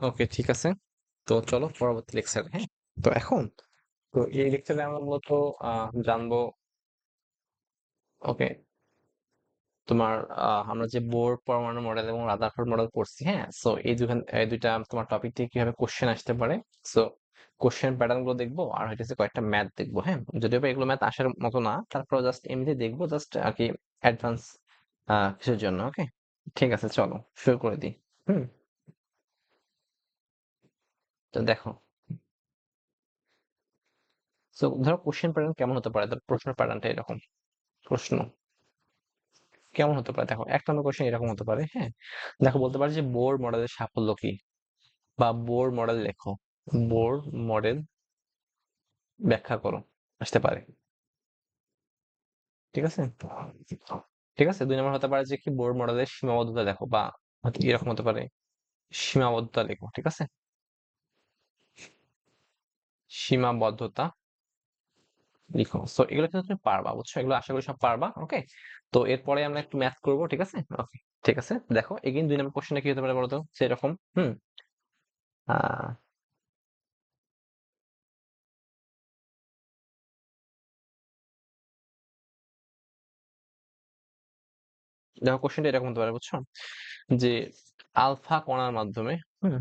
ওকে ঠিক আছে। তো চলো পরবর্তী লেকচার হ্যাঁ তো এখন? তো এই লেকচারে আমরা মূলত জানব ওকে তোমার আমরা যে বোর পরমাণু মডেল এবং রাদারফোর্ড মডেল পড়ছি হ্যাঁ? সো এই দুখান এই দুইটা তোমার টপিক থেকে কীভাবে কোশ্চেন আসতে পারে? সো কোশ্চেন প্যাটার্নগুলো দেখব আর হইতেছে কয়েকটা ম্যাথ দেখব হ্যাঁ? যদিও বা এগুলো ম্যাথ আসার মতো না তারপর জাস্ট এমনি দেখব জাস্ট আর কি অ্যাডভান্স কিছুর জন্য ওকে? ঠিক আছে চলো শুরু করে দিই। হুম। তো দেখো সো ধরো কোশ্চেন প্যাটার্ন কেমন হতে পারে? ধরো প্রশ্ন প্যাটার্নটা এরকম। প্রশ্ন কেমন হতে পারে? দেখো, এক নম্বর কোশ্চেন এরকম হতে পারে হ্যাঁ? দেখো, বলতে পারে যে বোর মডেলের সাফল্য কি? বা বোর মডেল লেখো। বোর মডেল ব্যাখ্যা করো, আসতে পারে। ঠিক আছে? ঠিক আছে? দুই নম্বর হতে পারে যে কি? বোর মডেলের সীমাবদ্ধতা দেখো, বা এরকম হতে পারে, সীমাবদ্ধতা লেখো, ঠিক আছে? সীমাবদ্ধতা লিখো। সো এগুলো কিন্তু তুমি পারবা, বুঝছ? এগুলো আশা করি সব পারবা ওকে তো এরপরে আমরা একটু ম্যাথ করব, ঠিক আছে? ওকে ঠিক আছে? দেখো এগেইন দুই নম্বর কোশ্চেনটা কি হতে পারে বলতো? সেরকম, হুম? আহ দেখো কোশ্চেনটা এরকম হতে পারে, বুঝছ? যে আলফা কণার মাধ্যমে, হুম?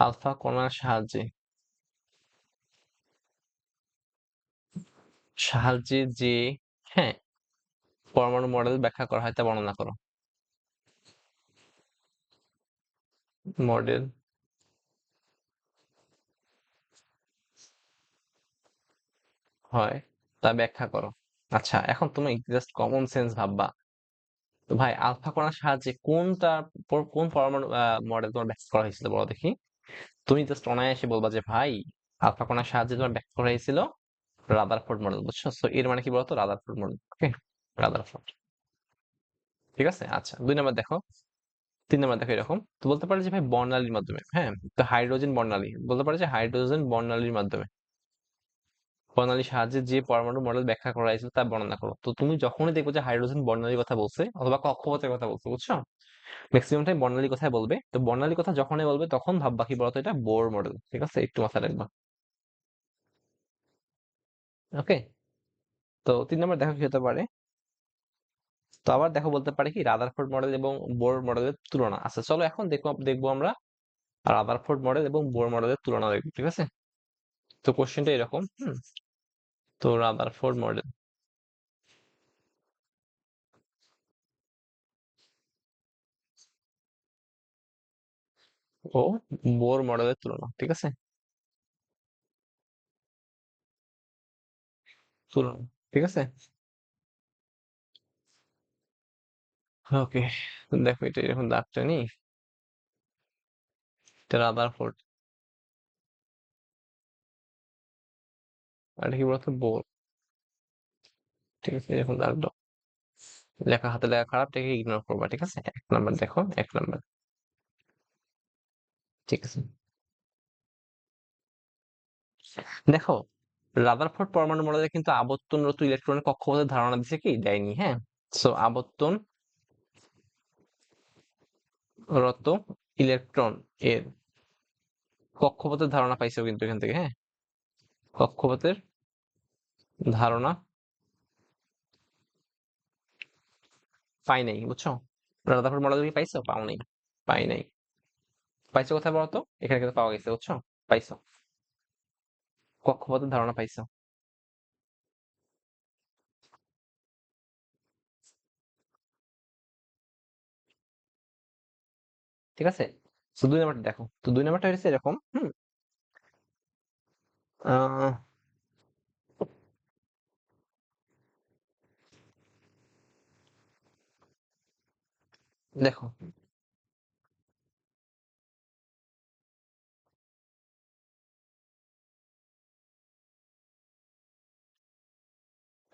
আলফা কণার সাহায্যে সাহায্যে যে হ্যাঁ পরমাণু মডেল ব্যাখ্যা করা হয় তা বর্ণনা করো। মডেল হয় তা ব্যাখ্যা করো। আচ্ছা এখন তুমি জাস্ট কমন সেন্স ভাববা। তো ভাই, আলফা কণার সাহায্যে কোনটা, কোন পরমাণু মডেল তোমার ব্যাখ্যা করা হয়েছিল বলো দেখি। তুমি জাস্ট অনায়াসে বলবা যে, ভাই, আলফা কণার সাহায্যে তোমার ব্যাখ্যা করা হয়েছিল রাদারফোর্ড মডেল বুঝছ? তো এর মানে কি বলতো? রাদারফোর্ড মডেল ওকে রাদারফোর্ড ঠিক আছে? আচ্ছা দুই নম্বর দেখো। তিন নম্বর দেখো এরকম। তো বলতে পারে যে ভাই, বর্ণালীর মাধ্যমে হ্যাঁ? তো হাইড্রোজেন বর্ণালী, বলতে পারে যে হাইড্রোজেন বর্ণালীর মাধ্যমে। বর্ণালীর সাহায্যে যে পরমাণু মডেল ব্যাখ্যা করা হয়েছিল, তা বর্ণনা করো। তো তুমি যখনই দেখব যে হাইড্রোজেন বর্ণালীর কথা বলছে, অথবা কক্ষপথের কথা বলছে, বুঝছ? ম্যাক্সিমাম টাইম বর্ণালী কথাই বলবে। তো বর্ণালীর কথা যখনই বলবে, তখন ভাববা কি বলতো এটা? বোর মডেল ঠিক আছে? একটু মাথায় রাখবা। ওকে তো তিন নম্বর দেখো কি হতে পারে? তো আবার দেখো বলতে পারে কি রাদারফোর্ড মডেল এবং বোর মডেলের তুলনা আচ্ছা চলো এখন দেখব দেখব আমরা রাদারফোর্ড মডেল এবং বোর মডেলের তুলনা দেখব, ঠিক আছে? তো কোশ্চেনটা এরকম, হুম? তো রাদারফোর্ড মডেল ও বোর মডেলের তুলনা, ঠিক আছে? তুলনা ঠিক আছে? ওকে, দেখো এটা এরকম দাগটা নি এটা রাদারফোর্ড আর কি বলতো বোর ঠিক আছে, এরকম দাগ দাও। লেখা, হাতে লেখা খারাপ এটাকে ইগনোর করবা, ঠিক আছে? এক নাম্বার দেখো, এক নাম্বার ঠিক আছে। দেখো রাদারফোর্ড পরমাণু মডেলে কিন্তু আবর্তনরত ইলেকট্রনের কক্ষপথের ধারণা দিছে কি? দেয়নি হ্যাঁ? সো আবর্তন রত ইলেকট্রন এর কক্ষপথের ধারণা পাইছো কিন্তু এখান থেকে হ্যাঁ? কক্ষপথের ধারণা পাই নাই, বুঝছ? রাদারফোর্ড মডেল কি পাইছো? পাও নাই, পাই নাই। পাইছো কোথায় বলতো? এখানে কিন্তু পাওয়া গেছে, বুঝছ? পাইছো। কক্ষপথের ধারণা পাইছো? ঠিক আছে? তো দুই নাম্বারটা দেখো, তো দুই নাম্বারটা হচ্ছে এরকম দেখো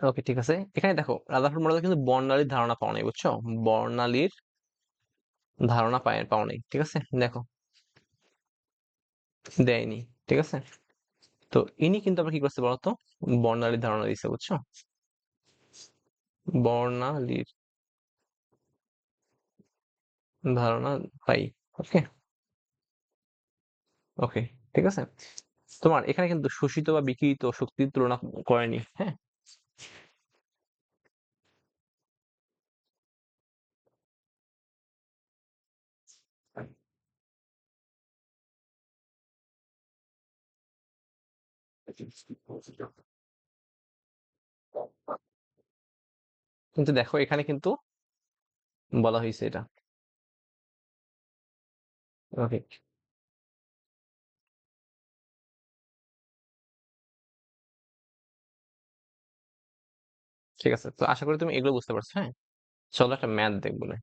ওকে, ঠিক আছে। এখানে দেখো রাদারফোর্ড মডেল কিন্তু বর্ণালীর ধারণা পাও নাই, বুঝছ? বর্ণালীর ধারণা পায় পাও নাই, ঠিক আছে? দেখো। দেয়নি, ঠিক আছে? তো ইনি কিন্তু আবার কি করছে বলতো? বর্ণালীর ধারণা দিচ্ছে বুঝছ? বর্ণালীর ধারণা পাই, ওকে? ওকে, ঠিক আছে? তোমার এখানে কিন্তু শোষিত বা বিকৃত শক্তির তুলনা করেনি হ্যাঁ? কিন্তু দেখো, এখানে কিন্তু বলা হয়েছে এটা। ওকে। ঠিক আছে, তো আশা করি তুমি এগুলো বুঝতে পারছ হ্যাঁ? চলো একটা ম্যাথ দেখব। না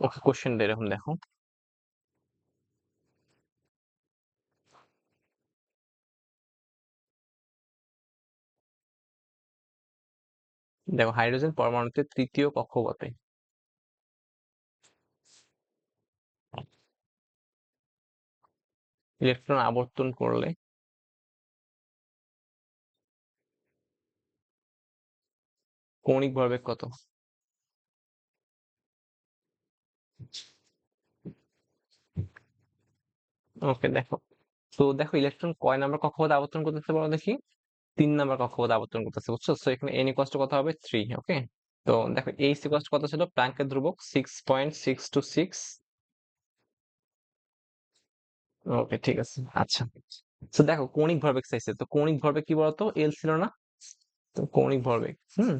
ওকে কোশ্চেনটা এরকম দেখো। দেখো হাইড্রোজেন পরমাণুতে তৃতীয় কক্ষপথে ইলেকট্রন আবর্তন করলে কৌণিক ভরবেগ কত? ওকে, দেখো। তো দেখো ইলেকট্রন কয় নাম্বার কক্ষপথে আবর্তন করতেছে বলো দেখি? তিন নাম্বার কক্ষপথে আবর্তন করতেছে, বুঝছ? তো এখানে এন ইকোয়াস কত হবে? থ্রি ওকে তো দেখো এই ইকোয়াস কত ছিল? প্ল্যাঙ্কের ধ্রুবক six point six two six okay, ঠিক আছে আচ্ছা। তো দেখো, কৌণিক ভরবেগ চাইছে, তো কৌণিক ভরবেগ কি বলতো? এল ছিল না? তো কৌণিক ভরবেগ, হুম?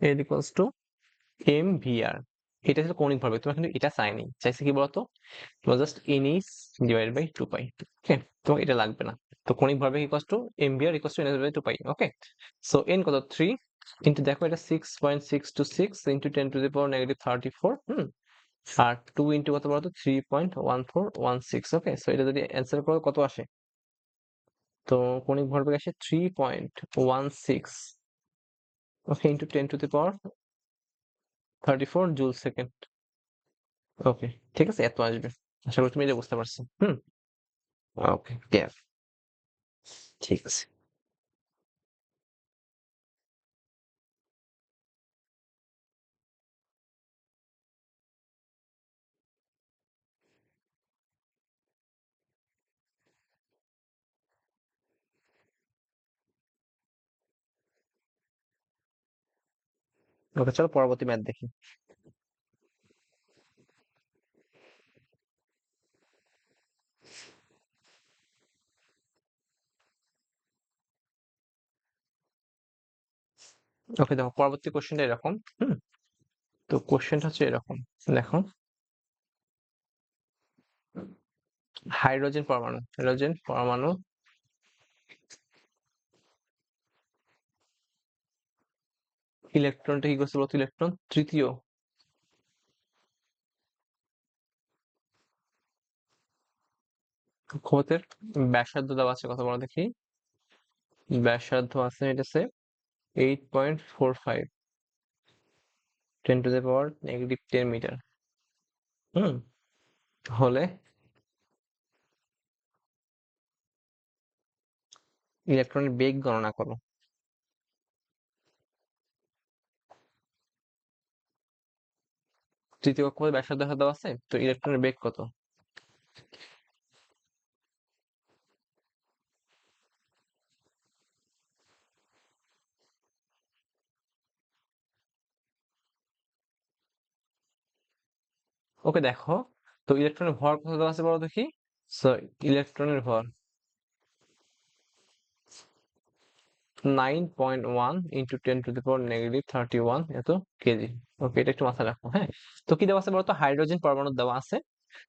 L equals to M V R এটা ছিল কৌণিক ভরবেগ তোমার কিন্তু এটা চাইনি চাইছে কি বলতো? তোমার just N H divide by two pi okay তোমার এটা লাগবে না। তো কৌণিক ভরবেগ equals to M V R two N by two pi okay so N কত? থ্রি কিন্তু দেখো এটা six point six two six into ten to the power negative thirty four hmm? R two into কত বলতো? Three point one four one six okay so এটা যদি answer করো, কত আসে? তো কৌণিক ভরবেগ আসে three point one six okay into ten to the power thirty four joule second okay ঠিক আছে, এত আসবে। আশা করি তুমি এটা বুঝতে পারছ হুম। ওকে ঠিক আছে। ওকে, চলো পরবর্তী ম্যাথ দেখি। ওকে, দেখো, পরবর্তী কোশ্চেনটা এরকম, হুম? তো কোশ্চেনটা হচ্ছে এরকম, দেখো। হাইড্রোজেন পরমাণু হাইড্রোজেন পরমাণু ইলেকট্রনটা কি করছে বলতো ইলেকট্রন তৃতীয়। কক্ষপথের ব্যাসার্ধ দেওয়া আছে, কথা বড় দেখি। ব্যাসার্ধ আছে eight point four five ten to the power negative ten metre hmm, হলে ইলেকট্রনের বেগ গণনা করো। তৃতীয় কক্ষপথে ব্যাসার্ধ দেওয়া আছে? তো ইলেকট্রনের বেগ কত? ওকে, দেখো। তো ইলেকট্রনের ভর কত দেওয়া আছে বলো দেখি? সো ইলেকট্রনের ভর। Nine point one into ten to the power negative thirty one এত কেজি। ওকে এটা একটু মাথায় রাখো হ্যাঁ? তো কি দেওয়া আছে বলতো? হাইড্রোজেন পরমাণু দেওয়া আছে।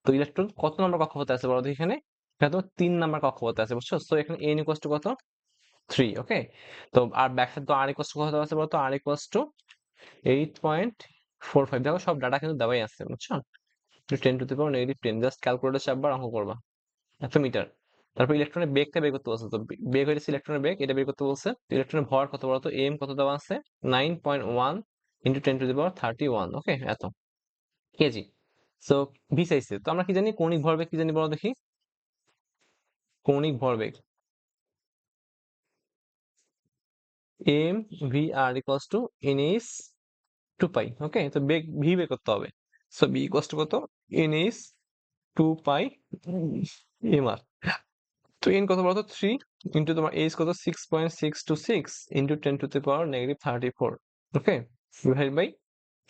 তো ইলেকট্রন কত নম্বর কক্ষপথে আছে বলো তো এখানে? এখানে তো তিন নাম্বার কক্ষপথে আছে, বুঝছ? তো এখানে এন ইকুয়াস টু কত? থ্রি ওকে তো আর ব্যাকসাইড তো আর ইকুয়াস টু কত দেওয়া আছে বলতো? R equals to eight point four five দেখো, সব ডাটা কিন্তু দেওয়াই আছে, বুঝছ? Ten to the power negative ten just calculator চাপবার অঙ্ক করবা। এত মিটার তারপর ইলেকট্রনের বেগটা বের করতে বলছে। তো বেগ হয়েছে ইলেকট্রনের বেগ, এটা বের করতে বলছে ইলেকট্রনের ভর কত বলতো? এম কত দেওয়া আছে? Nine point one into ten to the power thirty one okay এত কেজি সো ভি চাইছে তো আমরা কি জানি? কৌণিক ভরবেগ কি জানি বলো দেখি? কৌণিক ভরবেগ M V R equals to N H two pi okay তো বেগ ভি বের করতে হবে। সো বি ইকুয়ালস টু কত? N H two pi M R তো এন কত বলতো? থ্রি ইন্টু তোমার এইচ কত? Six point six two six into ten to the power negative thirty four okay divide by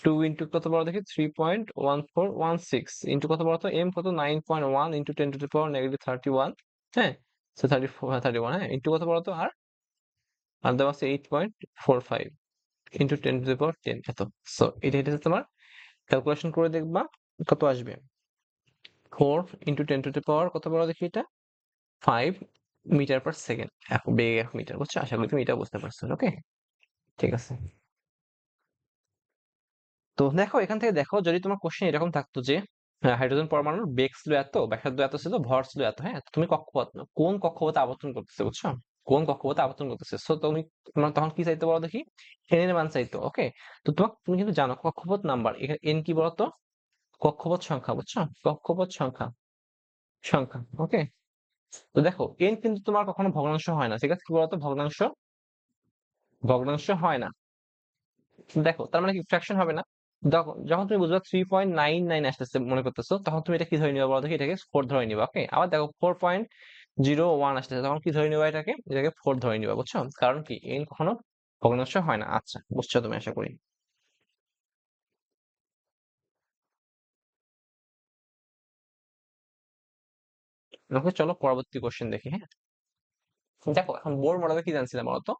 two into কত বড় দেখি three point one four one six into কত বড় তো এম কত? Nine point one into ten to the power negative thirty one হ্যাঁ? So thirty four thirty one হ্যাঁ? Into কত বড় তো আর আর দেওয়া আছে eight point four five into ten to the power ten এত। সো এটা এটা তোমার ক্যালকুলেশন করে দেখবা কত আসবে। Four into ten to the power কত বড় দেখি এটা। ফাইভ মিটার পার সেকেন্ড বেগ এক মিটার বুঝছ আশা করি তুমি এটা বুঝতে পারছ ওকে ঠিক আছে। তো দেখো, এখান থেকে দেখো, যদি তোমার কোশ্চেন এরকম থাকতো যে হাইড্রোজেন পরমাণুর বেগ ছিল এত, ব্যাসার্ধ এত ছিল, ভর ছিল এত হ্যাঁ তুমি কক্ষপথ কোন কক্ষপথে আবর্তন করতেছে বুঝছ? কোন কক্ষপথে আবর্তন করতেছে? সো তুমি তোমার তখন কি চাইতে বলো দেখি? এন এর মান চাইতো ওকে তো তোমার তুমি কিন্তু জানো, কক্ষপথ নাম্বার এখানে এন কি বলতো? কক্ষপথ সংখ্যা বুঝছ? কক্ষপথ সংখ্যা সংখ্যা ওকে তো দেখো এন কিন্তু তোমার কখনো ভগ্নাংশ হয় না। ঠিক আছে কি বলতো? ভগ্নাংশ? ভগ্নাংশ হয় না। দেখো, তার মানে কি? ফ্র্যাকশন হবে না। যখন তুমি বুঝবা থ্রি পয়েন্ট নাইন নাইন আসতেছে মনে করতেছো, তখন তুমি এটা কি ধরে নিবা বলো দেখি এটাকে ফোর ধরে নিবা ওকে আবার দেখো ফোর পয়েন্ট জিরো ওয়ান আসতেছে, তখন কি ধরে নিবা এটাকে? এটাকে ফোর ধরে নিবা, বুঝছ? কারণ কি? এন কখনো ভগ্নাংশ হয় না। আচ্ছা বুঝছ তুমি, আশা করি। ওকে চলো পরবর্তী কোশ্চেন দেখি হ্যাঁ? দেখো এখন বোর মডেলে কি জানছিলাম বলতো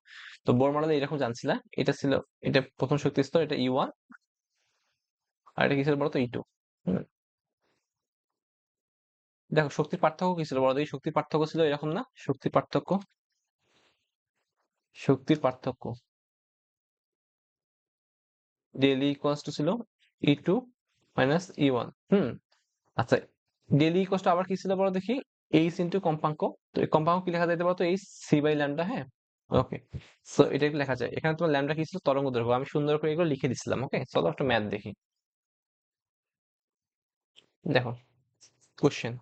তো? বোর মডেলে এরকম জানছিলাম এটা ছিল এটা প্রথম শক্তি স্তর এটা ই ওয়ান আর এটা কি ছিল বলতো ই টু দেখো শক্তির পার্থক্য কি ছিল বলো দেখি শক্তির পার্থক্য ছিল এরকম না? শক্তির পার্থক্য? শক্তির পার্থক্য। ডেলি ইকুয়ালস টু ছিল E two minus E one hmm. আচ্ছা ডেলি ইকুয়ালস টু আবার কি ছিল বলো দেখি? এইচ ইন্টু কম্পাঙ্ক তো এই কম্পাঙ্ক কি লেখা যাইতে বলতো এইচ সি বাই ল্যামডা হ্যাঁ? ওকে সো এটা কি লেখা যায়? এখানে তোমার ল্যামডা কি ছিল? তরঙ্গ দৈর্ঘ্য। আমি সুন্দর করে এগুলো লিখে দিছিলাম ওকে চলো একটা ম্যাথ দেখি। দেখো কোশ্চেন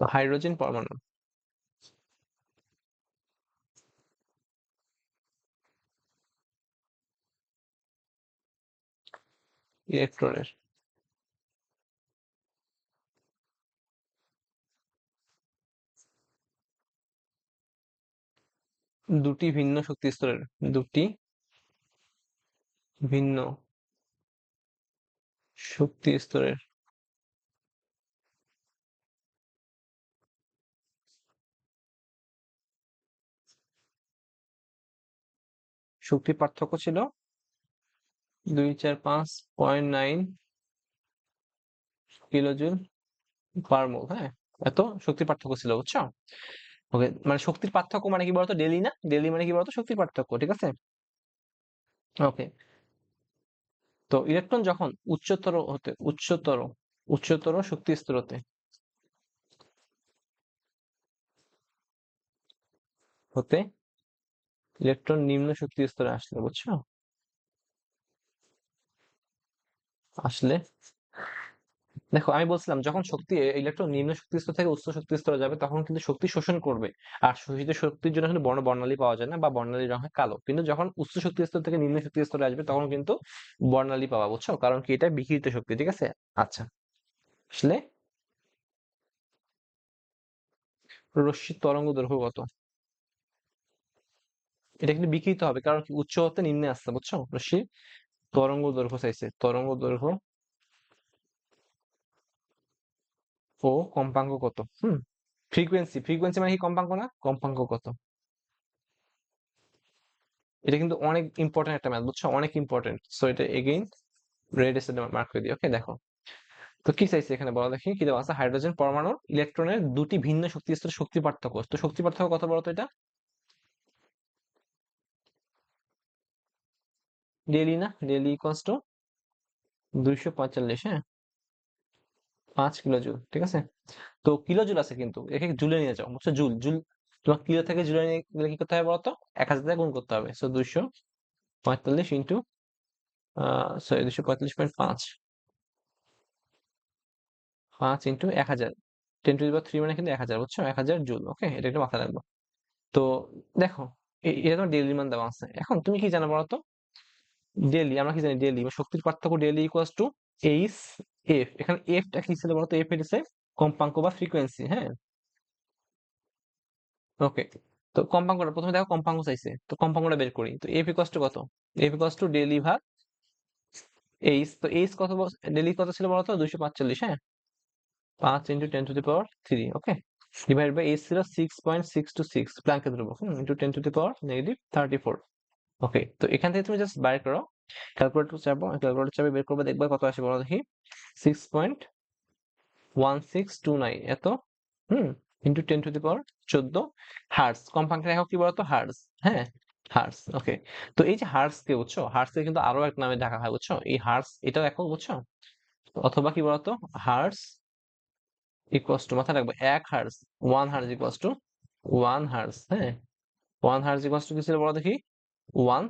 হাইড্রোজেন পরমাণু। ইলেকট্রনের দুটি ভিন্ন শক্তি স্তরের, দুটি ভিন্ন শক্তি স্তরের। শক্তি পার্থক্য ছিল দুই, চার, পাঁচ, point nine kilojoule per mole হ্যাঁ? এত শক্তি পার্থক্য ছিল, বুঝছ? ওকে মানে শক্তির পার্থক্য মানে কি বলতো? ডেলি না? ডেলি মানে কি বলতো? শক্তির পার্থক্য, ঠিক আছে? ওকে। তো ইলেকট্রন যখন উচ্চতর হতে, উচ্চতর উচ্চতর শক্তি স্তরতে হতে ইলেকট্রন নিম্ন শক্তি স্তরে আসলে, বুঝছ? আসলে দেখো, আমি বলছিলাম, যখন শক্তি ইলেকট্রন নিম্ন শক্তি স্তর থেকে উচ্চ শক্তি স্তরে যাবে, তখন কিন্তু শক্তি শোষণ করবে। আর শোষিত শক্তির জন্য কিন্তু বর্ণ, বর্ণালী পাওয়া যায় না বা বর্ণালী রং হয় কালো। কিন্তু যখন উচ্চ শক্তি স্তর থেকে নিম্ন শক্তি স্তরে আসবে, তখন কিন্তু বর্ণালী পাওয়া বুঝছ? কারণ কি? এটা বিকিরিত শক্তি, ঠিক আছে? আচ্ছা। আসলে রশ্মির তরঙ্গ দৈর্ঘ্য কত? এটা কিন্তু বিকৃত হবে, কারণ কি? উচ্চ হতে নিম্নে আসছে, বুঝছ? রশ্মির তরঙ্গ দৈর্ঘ্য চাইছে তরঙ্গ দৈর্ঘ্য ও কম্পাঙ্ক কত হুম ফ্রিকোয়েন্সি ফ্রিকোয়েন্সি মানে কি কম্পাঙ্ক না? কম্পাঙ্ক কত এটা কিন্তু অনেক ইম্পর্টেন্ট একটা ম্যাথ বুঝছ? অনেক ইম্পর্টেন্ট সো এটা এগেইন রেড এসে মার্ক করে দিই ওকে দেখো। তো কি চাইছে এখানে? বলা দেখি। কি দেওয়া আছে? হাইড্রোজেন পরমাণুর ইলেকট্রনের দুটি ভিন্ন শক্তি স্তরের শক্তি পার্থক্য। তো শক্তি পার্থক্য কত বলতো এটা? ডেলি না? ডেলি ইকুয়ালস টু দুইশো পঁয়তাল্লিশ হ্যাঁ? পাঁচ কিলো জুল, ঠিক আছে? তো কিলো জুল আছে কিন্তু, একে জুলে নিয়ে যাও, বুঝছ? জুল জুল, তোমার কিলো থেকে জুলে নিয়ে গেলে কি করতে হবে বলতো? এক হাজার থেকে গুণ করতে হবে। সো দুইশো পঁয়তাল্লিশ ইন্টু সরি দুশো পঁয়তাল্লিশ পয়েন্ট পাঁচ। পাঁচ ইন্টু এক হাজার। টেন টু থ্রি মানে কিন্তু এক হাজার, বুঝছ? এক হাজার জুল ওকে এটা একটু মাথায় রাখব। তো দেখো এটা তোমার ডেইলি মান দেওয়া আছে। এখন তুমি কি জানো বলো তো ডেইলি আমরা কি জানি? ডেইলি শক্তির পার্থক্য ডেলি ইকুয়ালস টু এইচ এফ এখানে এফটা কি ছিল বলতো? এফ এর কম্পাঙ্ক বা ফ্রিকোয়েন্সি হ্যাঁ? ওকে তো কম্পাঙ্কটা প্রথমে দেখো কম্পাঙ্ক চাইছে, তো কম্পাঙ্কটা বের করি। তো এফ ইকুয়ালস টু কত? এফ ইকুয়ালস টু ডেইলি ভাগ এইচ তো এইচ কত ডেইলি কত ছিল বলতো? দুইশো পাঁচচল্লিশ হ্যাঁ? পাঁচ into ten to the power three okay divide by H ছিল six point six two six প্ল্যাঙ্কের ধ্রুবক into ten to the power negative thirty four okay তো এখান থেকে তুমি জাস্ট বাইর করো ক্যালকুলেটর চাপো ক্যালকুলেটর চাপে বের করবে, দেখবে কত আসে, বলো দেখি। Six point one six two nine এত? হুম into ten to the power চোদ্দ হার্স কম্পাঙ্কের একক কি বলতো? হার্স হ্যাঁ হার্স ওকে তো এই যে হার্স কে বুঝছ? হার্স কে কিন্তু আরও এক নামে ডাকা হয়, বুঝছ? এই হার্স এটাও একক, বুঝছ? অথবা কি বলতো? হার্স ইকুয়ালস টু মাথায় রাখবে, এক hertz one hertz equals to one hertz হ্যাঁ। ওয়ান হার্স ইকুয়ালস টু কি ছিল বলো দেখি? ওয়ান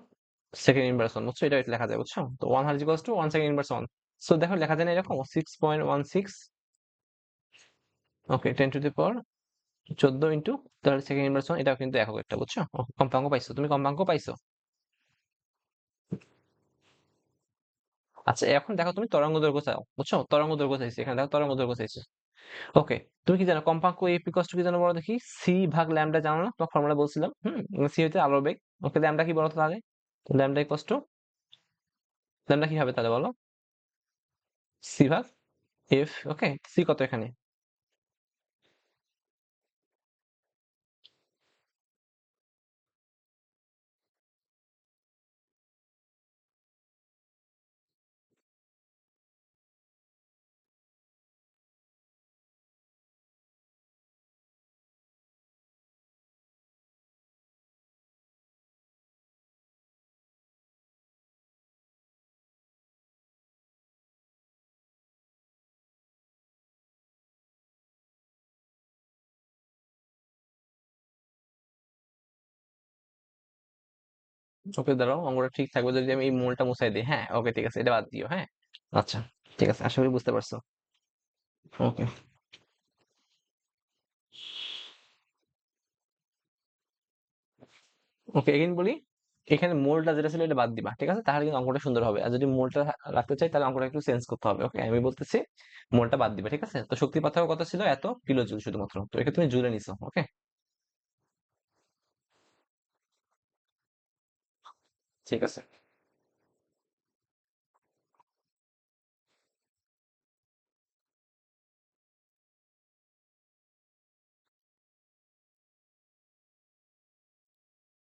সেকেন্ড ইনভার্স ওয়ান বুঝছ এটা লেখা যায়, বুঝছ? তো one hertz equals to one second inverse one so দেখো, লেখা যায় না এরকম six point one six okay ten to the power চোদ্দ ইন্টু তাহলে সেকেন্ড ইনভার্স ওয়ান এটাও কিন্তু একক একটা, বুঝছ? কম্পাঙ্ক পাইছো, তুমি কম্পাঙ্ক পাইছো। আচ্ছা এখন দেখো, তুমি তরঙ্গ দৈর্ঘ্য চাও, বুঝছ? তরঙ্গ দৈর্ঘ্য চাইছি, এখানে দেখো, তরঙ্গ দৈর্ঘ্য চাইছি। ওকে তুমি কি জানো কম্পাঙ্ক এফ ইকুয়ালস টু কি জানো বলো দেখি? সি ভাগ ল্যামডা জানো না? তোমার ফর্মুলা বলছিলাম, হুম? সি হচ্ছে আলোর বেগ। ওকে ল্যামডা কি বলো তাহলে? Lambda equals to? ল্যামডা কি হবে তাহলে বলো? সি ভাগ? এফ? ওকে, সি কত এখানে? ওকে দাঁড়াও অঙ্কটা ঠিক থাকবে যদি আমি এই মূলটা মুছাই দিই। হ্যাঁ ওকে ঠিক আছে, এটা বাদ দিও হ্যাঁ। আচ্ছা ঠিক আছে, আশা করি বুঝতে পারছ। ওকে ওকে এগেইন বলি, এখানে মোলটা যেটা ছিল এটা বাদ দিবা, ঠিক আছে? তাহলে কিন্তু অঙ্কটা সুন্দর হবে। আর যদি মোলটা রাখতে চাই, তাহলে অঙ্কটা একটু চেঞ্জ করতে হবে ওকে আমি বলতেছি, মোলটা বাদ দিবা, ঠিক আছে? তো শক্তি পার্থক্য কত ছিল এত কিলো জুল শুধুমাত্র। তো একে তুমি জুলে নিছো ওকে ঠিক আছে।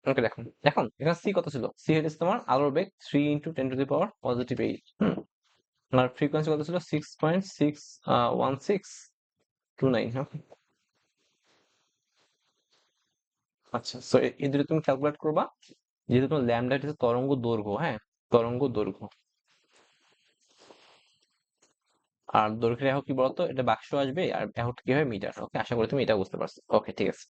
দেখুন। এখন সি কত ছিল? সি তোমার আলোর বেগ three into ten to the power positive eight R frequency কত ছিল? Six point six one six two nine আচ্ছা সো এই দুটো তুমি ক্যালকুলেট করবা। যেহেতু তোমার ল্যামডা হচ্ছে তরঙ্গ দৈর্ঘ্য হ্যাঁ? তরঙ্গ দৈর্ঘ্য। আর দৈর্ঘ্যের একক কি বলতো? এটা বাক্স আসবে আর এখন কি হয়? মিটার। ওকে আশা করি তুমি এটা বুঝতে পারছ। ওকে ঠিক আছে।